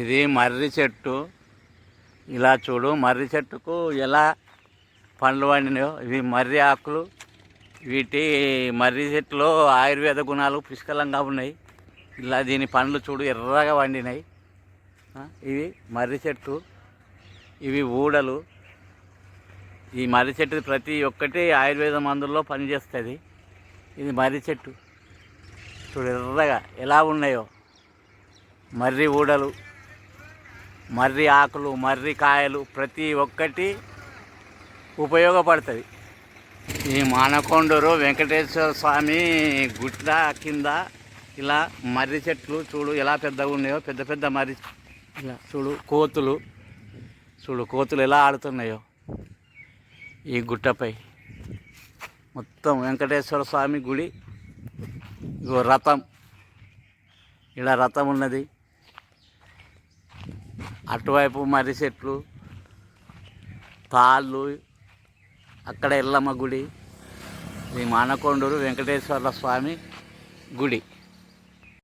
ఇది మర్రి చెట్టు. ఇలా చూడు మర్రి చెట్టుకు ఎలా పండ్లు పండినాయో. ఇవి మర్రి ఆకులు. వీటి మర్రి చెట్టులో ఆయుర్వేద గుణాలు పుష్కలంగా ఉన్నాయి. ఇలా దీని పండ్లు చూడు ఎర్రగా పండినాయి. ఇవి మర్రి చెట్టు. ఇవి ఊడలు. ఈ మర్రి చెట్టు ప్రతి ఒక్కటి ఆయుర్వేద మందుల్లో పనిచేస్తుంది. ఇది మర్రి చెట్టు. చూడు ఎర్రగా ఎలా ఉన్నాయో. మర్రి ఊడలు. మర్రి ఆకులు మర్రి కాయలు ప్రతి ఒక్కటి ఉపయోగపడుతుంది ఈ మానకొండూరు వెంకటేశ్వర స్వామి గుట్ల కింద ఇలా మర్రి చెట్లు చూడు ఎలా పెద్దగా ఉన్నాయో పెద్ద పెద్ద మర్రి ఇలా చూడు కోతులు చూడు కోతులు ఎలా ఆడుతున్నాయో ఈ గుట్టపై. మొత్తం వెంకటేశ్వర స్వామి గుడి. ఇగో రథం. ఇలా రథం ఉన్నది. అటువైపు మర్రి చెట్లు తాళ్ళు అక్కడ ఎల్లమ్మ గుడి ఇది మానకొండూరు వెంకటేశ్వర స్వామి గుడి.